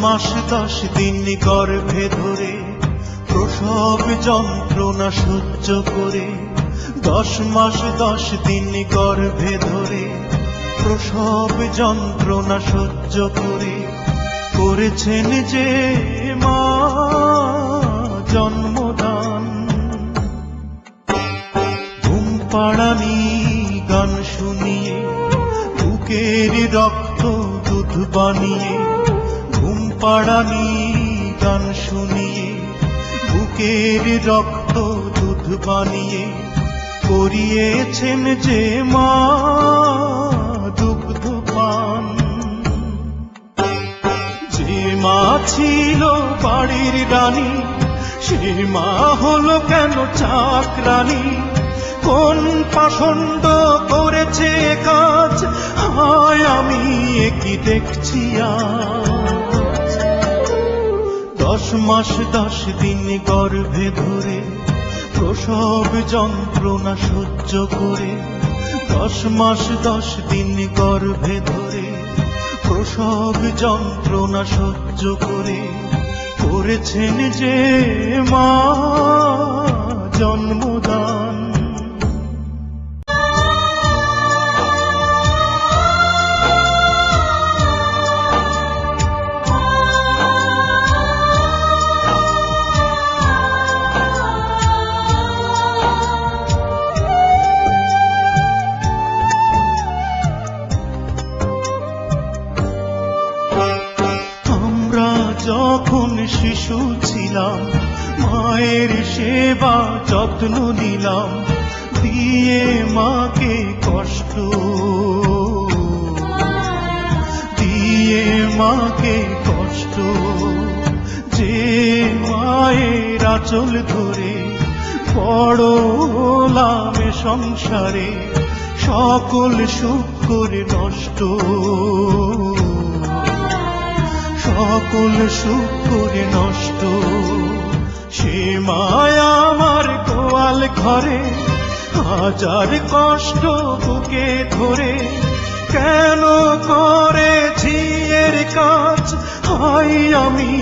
মাস দশ দিন গর্ভে ধরে প্রসব যন্ত্রণা সহ্য করে দশ মাস দশ দিন গর্ভে ধরে প্রসব যন্ত্রণা সহ্য করে করেছেন যে মা জন্মদান। ঘুম পাড়ানি গান শুনিয়ে বুকের রক্ত দুধ বানিয়ে পাড়ানি গান শুনিয়ে, বুকের রক্ত দুধ বানিয়ে করিয়েছেন যে মা দুগ্ধ পান। যে মা ছিল বাড়ির রানী, সে মা হলো কেন চাকরানী? কোন পাষণ্ড করেছে কাজ? হায়, আমি কি দেখছি আজ? দশ মাস, দশ দিন গর্ভে ধরে প্রসব যন্ত্রণা সহ্য করে দশ মাস, দশ দিন গর্ভে ধরে প্রসব যন্ত্রণা সহ্য করে করেছেন যে মা জন্মদান। শিশু ছিলাম, মায়ের সেবা যত্ন নিলাম, দিয়ে মাকে কষ্ট দিয়ে মাকে কষ্ট যে মায়ের আচল ধরে বড় সংসারে, সকল সুখ করে নষ্ট। সকল সুখ নষ্ট। সে মায়া আমার গোয়াল ঘরে, হাজার কষ্ট বুকে ধরে। কেন করেছি এর কাজ? হাই আমি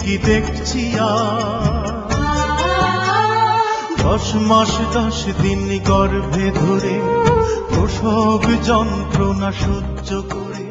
কি দেখছি দশ মাস, দশ দিন গর্ভে ধরে, প্রসব যন্ত্রণা সহ্য করে